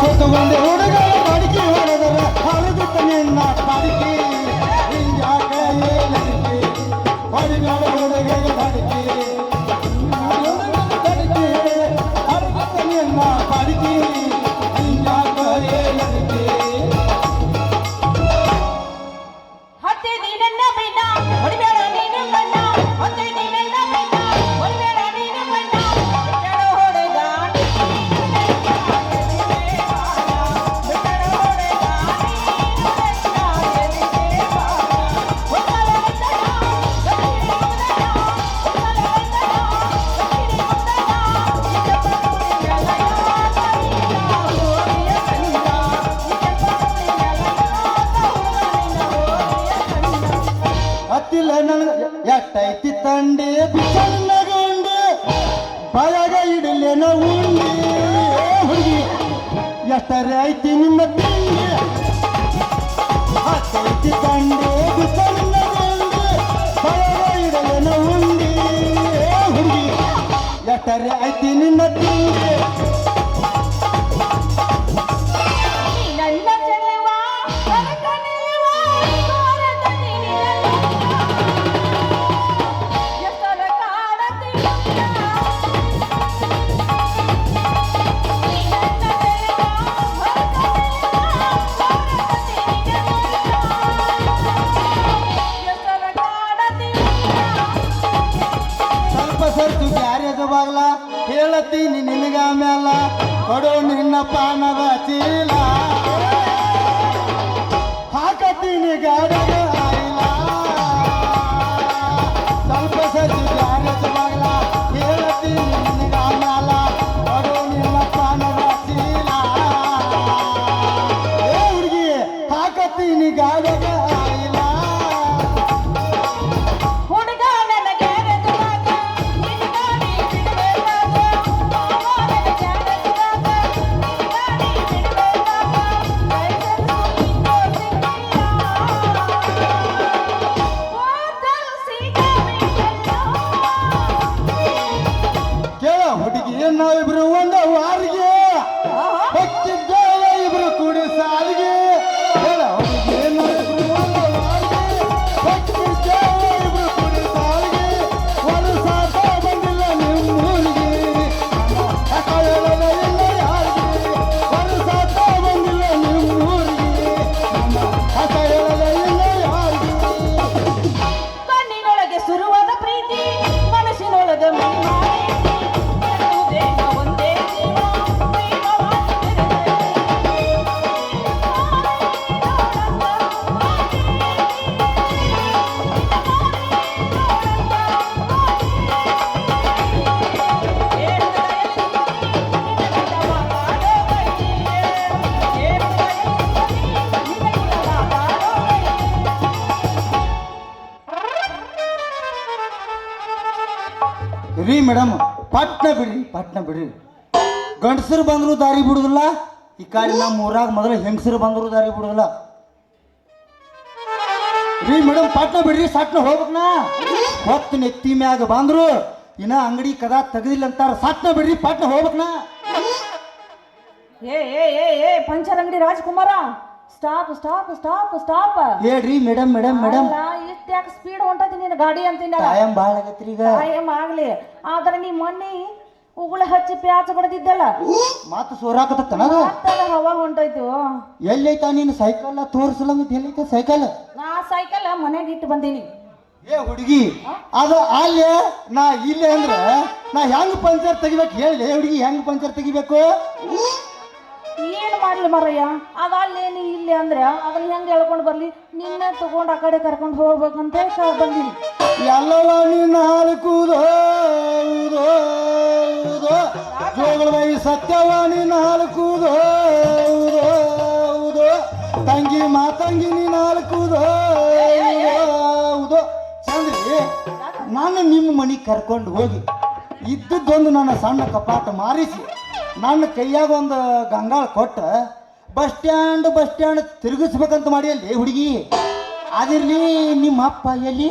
ಸುತ್ತುಗೊಂಡು ಹುಡುಗರು ಬಡಿಕೆ ಹೊಡೆದರೆ ಬಡಿಕೆ ಬಯಗ ನಾವು? ಹುಡುಗಿ ಎಷ್ಟರೆ ಐತಿ ನಿಮ್ಮ ಹತ್ತೈತಿ ತಂಡೆ ಉಂಡಿ. ಏ ಹುಡುಗಿ ಎಷ್ಟರೆ ಐತಿ ನಿನ್ನ ಬಾಗ್ಲ ಹೇಳತ್ತೀನಿ ನಿನಗ ಮ್ಯಾಲ ಕೊಡು ನಿನ್ನ ಪಾನದ ಚೀಲ. ಹಾಕತ್ತೀನಿ ಗಾಡಿಗೆ. ಮೇಡಮ್, ಪಟ್ನ ಬಿಡ್ರಿ ಪಟ್ನ ಬಿಡ್ರಿ ಗಂಡಸರು ಬಂದ್ರು ದಾರಿ ಬಿಡುದಿಲ್ಲ, ಈ ಕಾಡಿ ನಮ್ಮ ಊರಾಗ ಮೊದಲು ಹೆಂಗಸರು ಬಂದ್ರು ದಾರಿ ಬಿಡುದಿಲ್ಲ. ರೀ ಮೇಡಮ್, ಪಟ್ನ ಬಿಡ್ರಿ, ಸಟ್ನ ಹೋಗ್ಬೇಕನಾ ಹೊತ್ತು ನೆತ್ತಿ ಮ್ಯಾಗ ಬಂದ್ರು, ಇನ್ನ ಅಂಗಡಿ ಕದ ತೆಗದಿಲ್ಲ ಅಂತಾರ, ಸಟ್ನ ಬಿಡ್ರಿ, ಪಟ್ನ ಹೋಗ್ಬೇಕನಾ ಏ ಏ ಏ ಪಂಚರ್ ಅಂಗಡಿ Rajkumar. Stop stop stop stop ಹೇಳ್ರಿ ಮೇಡಮ್ ಮೇಡಮ್ ಮೇಡಮ್ ಇಷ್ಟ ಯಾಕೆ ಸ್ಪೀಡ್ ಹೊಂಟತಿ ನಿನ್ನ ಗಾಡಿ ಅಂತಿನ ಟೈಮ್ ಭಾಳ ಆಗತ್ರಿ ಈಗ. ಟೈಮ್ ಆಗ್ಲಿ. ಆದ್ರೆ ನೀ ಮೊನ್ನೆ ಉಗುಳ ಹಚ್ಚಿ ಪ್ಯಾಚ್ ಬಡದಿದ್ದಲ್ಲ? ಮಾತು ಸೋರಾಕತ್ತನದ ಮತ್ತದ ಹವಾ ಹೊಂಟೈತು ಎಲ್ಲೈತ ನೀನು ಸೈಕಲ್ ತೋರಿಸಲಂಗ ಎಲ್ಲೈತ ಸೈಕಲ್ ನಾ ಸೈಕಲ್ ಮನೆಗೆ ಇಟ್ಟು ಬಂದೀನಿ. ಏ ಹುಡುಗಿ ಅದು ಅಲ್ಲಿ ನಾ ಇಲ್ಲೇ ಅಂದ್ರೆ ನಾ ಹೆಂಗ್ ಪಂಚರ್ ತೆಗಿಬೇಕು? ಹೇಳಿ ಹುಡುಗಿ ಹೆಂಗ್ ಪಂಚರ್ ತೆಗಿಬೇಕು? ಏನ್ ಮಾಡ್ಲಿ ಮರಯ್ಯ. ಅದು ಅಲ್ಲೇನು ನೀ ಇಲ್ಲಿ ಅಂದ್ರೆ ಅದನ್ನ ಹೆಂಗ್ ಹೇಳ್ಕೊಂಡು ಬರ್ಲಿ? ನಿನ್ನೆ ತಗೊಂಡ್ ಆ ಕಡೆ ಕರ್ಕೊಂಡು ಹೋಗ್ಬೇಕಂತ ಬಂದೀನಿ. ಎಲ್ಲವ ನಾಲ್ಕು ಕೂದೋ, ಊದೋ ಊದೋ. ಜೋಗಳವಾಗಿ ಸತ್ಯವ, ನಿನ್ನ ಹಾಲು ಕೂದೋ ತಂಗಿ ಮಾತಂಗಿ ನಿನ್ನ ಹಾಲು ನಾನು ನಿಮ್ಮ ಮನೆಗೆ ಕರ್ಕೊಂಡು ಹೋಗಿ ಇದ್ದದ್ದೊಂದು ನನ್ನ ಸಣ್ಣ ಕಪಾಟ ಮಾರಿಸಿ. ನನ್ನ ಕೈಯಾಗ ಒಂದು ಗಂಗಾಳ ಕೊಟ್ಟು, ಬಸ್ ಸ್ಟ್ಯಾಂಡ್ ಬಸ್ ಸ್ಟ್ಯಾಂಡ್ ತಿರುಗಿಸ್ಬೇಕಂತ ಮಾಡಿ ಅಲ್ಲಿ ಹುಡುಗಿ, ಅದಿರ್ಲಿ ನಿಮ್ಮ ಅಪ್ಪ ಎಲ್ಲಿ?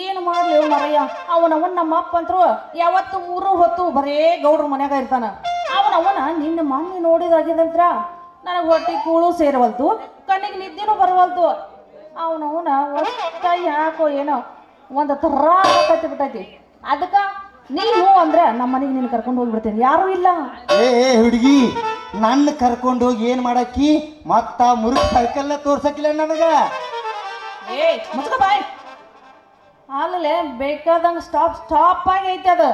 ಏನು ಮಾಡ್ಲಿ ಮರಯ್ಯ, ಅವನವನ್ ನಮ್ಮ ಅಪ್ಪ ಅಂತರು ಯಾವತ್ತು ಮೂರು ಹೊತ್ತು ಬರೇ ಗೌಡ್ರ ಮನ್ಯಾಗ ಇರ್ತಾನ. ಅವನ ಅವನ ನಿನ್ನ ಮಮ್ಮಿ ನೋಡಿದಾಗಿದಂತ್ರ ನನಗೆ ಹೊಟ್ಟೆ ಕೂಳು ಸೇರವಲ್ತು, ಕಣ್ಣಿಗೆ ನಿದ್ದೆನೂ ಬರವಲ್ತು. ಅವನವನ ಒಟ್ಟ ಯಾಕೋ ಏನೋ ಒಂದು ಥರ ಕತ್ತಿ ಬಿಟ್ಟೈತಿ. ಅದಕ್ಕೆ ನೀನು ಅಂದ್ರೆ ನಮ್ಮ ಮನೆಗೆ ನೀನು ಕರ್ಕೊಂಡು ಹೋಗ್ಬಿಡ್ತೀನಿ. ಯಾರು ಇಲ್ಲ. ಏ ಏ ಹುಡುಗಿ ನನ್ನ ಕರ್ಕೊಂಡು ಹೋಗಿ ಏನು ಮಾಡಕ್ಕಿ? ಮತ್ತ ಮುರುಗ್ ಸೈಕಲ್ ತೋರ್ಸಕಿಲ್ಲ ನನಗ? ಏಯ್ ಮುಚ್ಕ ಬಾಯ್. ಅಲ್ಲೇ ಬೇಕಾದಂಗೆ ಸ್ಟಾಪ್ ಸ್ಟಾಪ್ ಆಗೈತೆ ಐತೆ ಅದು.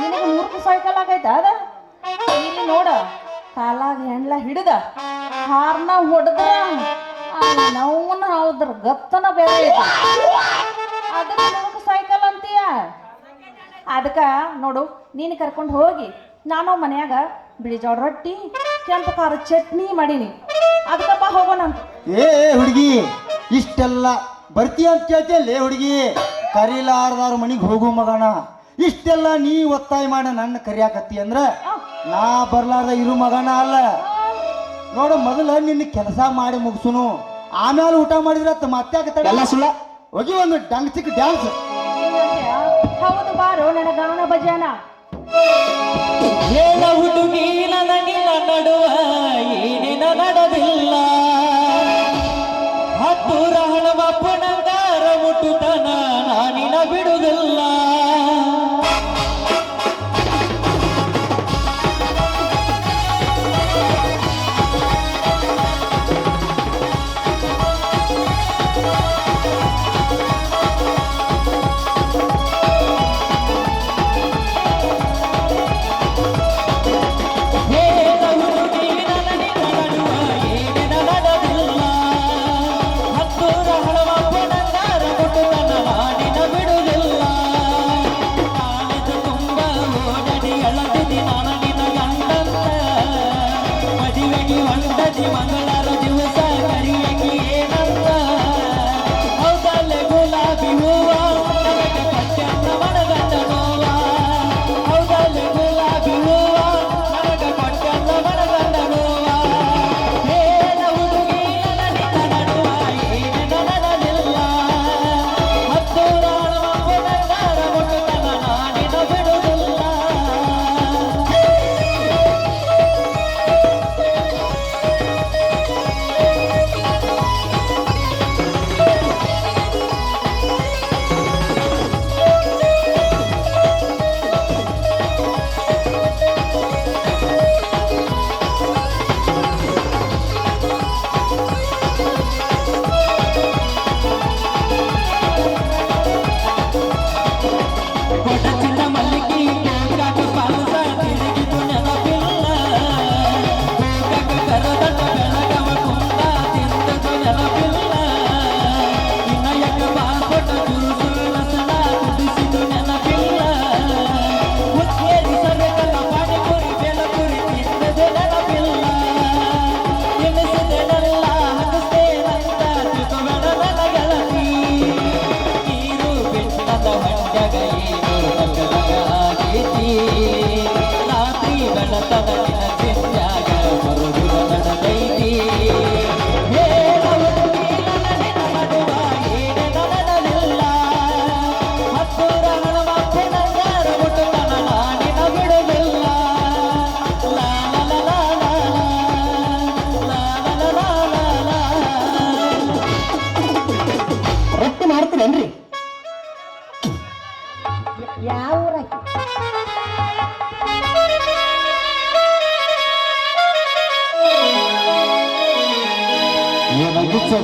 ನಿನಗೆ ಮೂರ್ಖ ಸೈಕಲ್ ಆಗೈತೆ ಅದ? ಇಲ್ಲಿ ನೋಡ ಕಾಲಾಗ ಹೆಣ್ಲ ಹಿಡಿದ ಹಾರ್ನ ಹೊಡೆದ್ರ ನೋವನ್ನ ಹೌದ್ರ ಗತ್ತನ ಬೇರೆ ಐತೆ ಅದಕ್ಕೆ ಮೂರ್ಖ ಸೈಕಲ್ ಅಂತೀಯ? ಅದಕ್ಕೆ ನೋಡು ನೀನು ಕರ್ಕೊಂಡು ಹೋಗಿ ನಾನು ಮನ್ಯಾಗ ಬಿಳಿ ಜೋಳ ರೊಟ್ಟಿ ಕೆಂಪು ಖಾರ ಚಟ್ನಿ ಮಾಡೀನಿ. ಅದಕ್ಕಪ್ಪ ಹೋಗೋಣ ಅಂತ. ಏ ಹುಡುಗಿ ಇಷ್ಟೆಲ್ಲ ಬರ್ತೀಯ ಅಂತ ಕೇಳ್ತಿಯಲ್ಲೇ ಹುಡುಗಿ? ಕರೀಲಾರ್ದಾರ ಮನಿಗೆ ಹೋಗು ಮಗಣ ಇಷ್ಟೆಲ್ಲ ನೀ ಒತ್ತಾಯ ಮಾಡ ನನ್ನ ಕರಿಯಾಕತ್ತಿ ಅಂದ್ರ ನಾ ಬರ್ಲಾರ್ದ ಇರು ಮಗಣ ಅಲ್ಲ. ನೋಡು ಮೊದಲ ನಿನ್ನ ಕೆಲಸ ಮಾಡಿ ಮುಗಿಸುನು. ಆಮೇಲೆ ಊಟ ಮಾಡಿದ್ರೆ ಮತ್ತೆ ಎಲ್ಲ ಸುಳ್ಳ? ಹೋಗಿ ಒಂದು ಡಂಗ್ ಚಿಕ್ಕ ಡ್ಯಾನ್ಸ್? ಹೌದು ಬಾರೋ ನನ್ನ ಗಾನ ಭಜನ. ಹೇಳ ಹುಡುಗಿ ನನಗಿನ ನಡುವ ಏನಿನ ನಡೆದಿಲ್ಲ. 你管他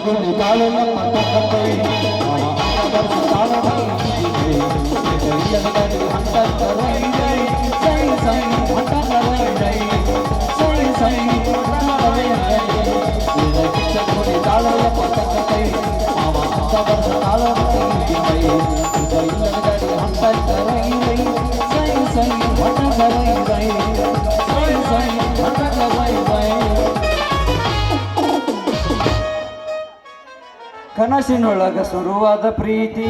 గుండి తాళన పట్టకపై Thank you. ಕನಸಿನೊಳಗ ಶುರುವಾದ ಪ್ರೀತಿ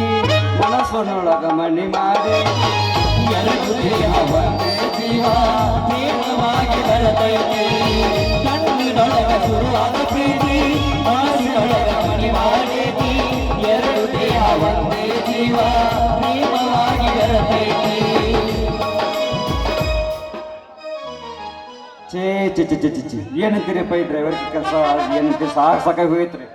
ಮನಸ್ಸಿನೊಳಗ ಮನಿ ಮಾಡಿ ಎರಡು ದೇಹ ಒಂದೇ ಜೀವ ಪ್ರೇಮವಾಗಿ ಬೆಳೆದೈತಿ ಕಣ್ಣಿನೊಳಗ ಶುರುವಾದ ಪ್ರೀತಿ ಮನಸ್ಸಿನೊಳಗ ಮನಿ ಮಾಡೇತಿ ಎರಡು ದೇಹ ಒಂದೇ ಜೀವ ಪ್ರೇಮವಾಗಿ ಬೆಳೆದೈತಿ ಚಿ ಚಿ ಚಿ ಚಿ ಚಿ ಏನಂತೀರಿಪ್ಪ ಈ ಡ್ರೈವರ್ ಕೆಲಸ ಏನಂತೀರಿ ಸಾಕು ಸಾಕಾಗಿ ಹೋಯ್ತ್ರಿ